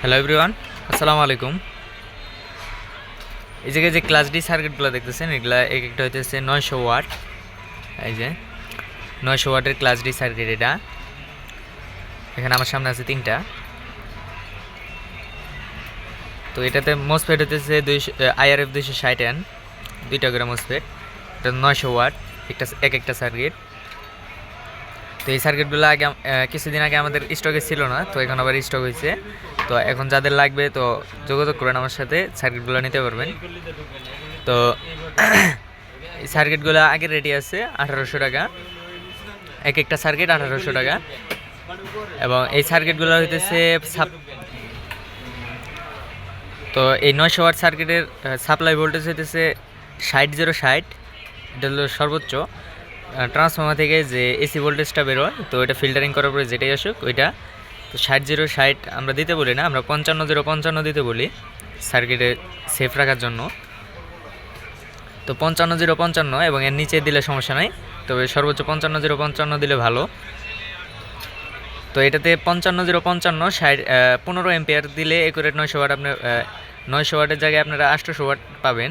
Hello everyone আসসালামু আলাইকুম এই জায়গায় যে ক্লাস ডি সার্কিটগুলো দেখতেছেন, এগুলা এক একটা হইতেছে নয়শো ওয়াট এই যে, নয়শো ওয়াটের ক্লাস ডি সার্কিট এটা। এখানে আমার সামনে আছে তিনটা। তো এটাতে মোসফেট হইতেছে দুইশো আইআরএফ দুইশো ষাট এন দুইটা করে মোসফেট এটা নয়শো ওয়াট একটা, এক একটা সার্কিট তো এই সার্কিটগুলো আগে কিছুদিন আগে আমাদের স্টকে ছিল না, তো এখন আবার স্টক হয়েছে তো এখন যাদের লাগবে, তো যোগাযোগ করেন আমার সাথে সার্কিটগুলো নিতে পারবেন। তো এই সার্কিটগুলো আগে রেডি আছে, আঠারোশো টাকা। এক একটা সার্কিট আঠারোশো টাকা। এবং এই সার্কিটগুলো হইতেছে তো এই নয়শো ওয়াট সার্কিটের সাপ্লাই ভোল্টেজ হইতেছে ষাট জিরো ষাট। এটা হলো সর্বোচ্চ। ট্রান্সফর্মার থেকে যে এসি ভোল্টেজটা বেরোয় তো এটা ফিল্টারিং করার পরে যেটাই আসুক, ওইটা তো ষাট জিরো ষাট আমরা দিতে বলি না, আমরা পঞ্চান্ন জিরো পঞ্চান্ন দিতে বলি সার্কিটে সেফ রাখার জন্য। তো পঞ্চান্ন জিরো পঞ্চান্ন এবং এর নিচে দিলে সমস্যা নাই, তবে সর্বোচ্চ পঞ্চান্ন জিরো পঞ্চান্ন দিলে ভালো। তো এটাতে পঞ্চান্ন জিরো পঞ্চান্ন ষাট পনেরো এম্পিয়ার দিলে একুরেট নয়শো ওয়াট আপনার নয়শো ওয়াটের জায়গায় আপনারা আটশোশো ওয়াট পাবেন।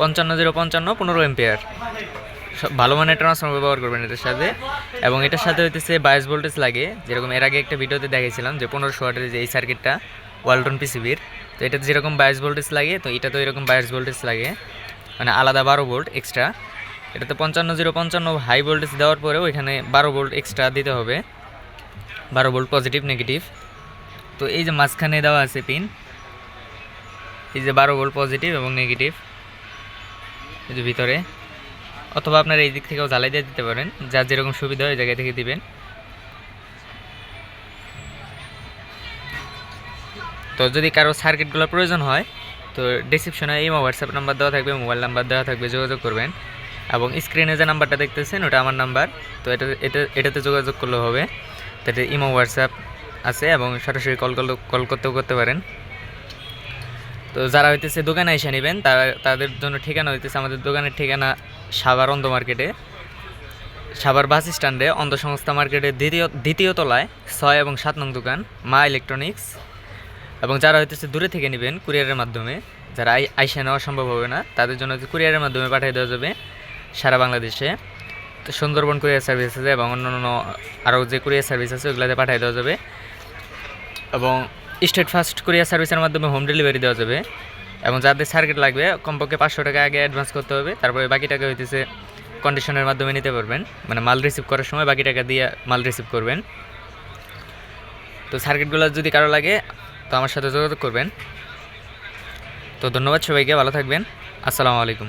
পঞ্চান্ন জিরো পঞ্চান্ন পনেরো এম্পিয়ার ভালো মানের ট্রান্সফর্মার ব্যবহার করবেন এটার সাথে। এবং এটার সাথে হইতেছে বাইশ ভোল্টেজ লাগে। যেরকম এর আগে একটা ভিডিওতে দেখেছিলাম যে পনেরোশো ওয়াটের যে এই সার্কিটটা ওয়ালটন পিসিবির তো এটাতে যেরকম বাইশ ভোল্টেজ লাগে, তো এটা তো এরকম বাইশ ভোল্টেজ লাগে। মানে আলাদা বারো ভোল্ট এক্সট্রা এটাতে পঞ্চান্ন জিরো পঞ্চান্ন হাই ভোল্টেজ দেওয়ার পরেও এখানে বারো ভোল্ট এক্সট্রা দিতে হবে। বারো ভোল্ট পজিটিভ নেগেটিভ তো এই যে মাঝখানে দেওয়া আছে পিন এই যে বারো ভোল্ট পজিটিভ এবং নেগেটিভ এই যে ভিতরে, অথবা আপনারা এই দিক থেকেও জ্বালাই দিয়ে দিতে পারেন, যার যেরকম সুবিধা হয় জায়গা থেকে দিবেন। তো যদি কারও সার্কিটগুলোর প্রয়োজন হয়, তো ডিসক্রিপশনে এই হোয়াটসঅ্যাপ নাম্বার দেওয়া থাকবে মোবাইল নাম্বার দেওয়া থাকবে, যোগাযোগ করবেন। এবং স্ক্রিনে যে নাম্বারটা দেখতেছেন, ওটা আমার নাম্বার তো এটা এটা এটাতে যোগাযোগ করলে হবে। তো এটা ইমো হোয়াটসঅ্যাপ আছে এবং সরাসরি কল করলে কল করতেও করতে পারেন। তো যারা হইতেছে দোকানে এসে নেবেন তারা তাদের জন্য ঠিকানা হইতেছে আমাদের দোকানের ঠিকানা সাভার অন্ধ মার্কেটে। সাভার বাস স্ট্যান্ডে অন্ধ সংস্থা মার্কেটের দ্বিতীয় দ্বিতীয় তলায় ছয় এবং সাত নং দোকান, মা ইলেকট্রনিক্স। এবং যারা হইতেছে দূরে থেকে নেবেন কুরিয়ারের মাধ্যমে, যারা আই, আইসা নেওয়া সম্ভব হবে না, তাদের জন্য কুরিয়ারের মাধ্যমে পাঠিয়ে দেওয়া যাবে সারা বাংলাদেশে। তো সুন্দরবন কুরিয়ার সার্ভিস আছে এবং অন্যান্য আরও যে কুরিয়ার সার্ভিস আছে, ওগুলোতে পাঠিয়ে দেওয়া যাবে। এবং স্টেট ফাস্ট কুরিয়ার সার্ভিসের মাধ্যমে হোম ডেলিভারি দেওয়া যাবে। এবং যাদের সার্কিট লাগবে, কমপক্ষে পাঁচশো টাকা আগে অ্যাডভান্স করতে হবে, তারপরে বাকি টাকা হইতেছে কন্ডিশনের মাধ্যমে নিতে পারবেন। মানে মাল রিসিভ করার সময় বাকি টাকা দিয়ে মাল রিসিভ করবেন। তো সার্কিটগুলো যদি কারও লাগে, তো আমার সাথে যোগাযোগ করবেন। তো ধন্যবাদ সবাইকে, ভালো থাকবেন। আসসালামু আলাইকুম।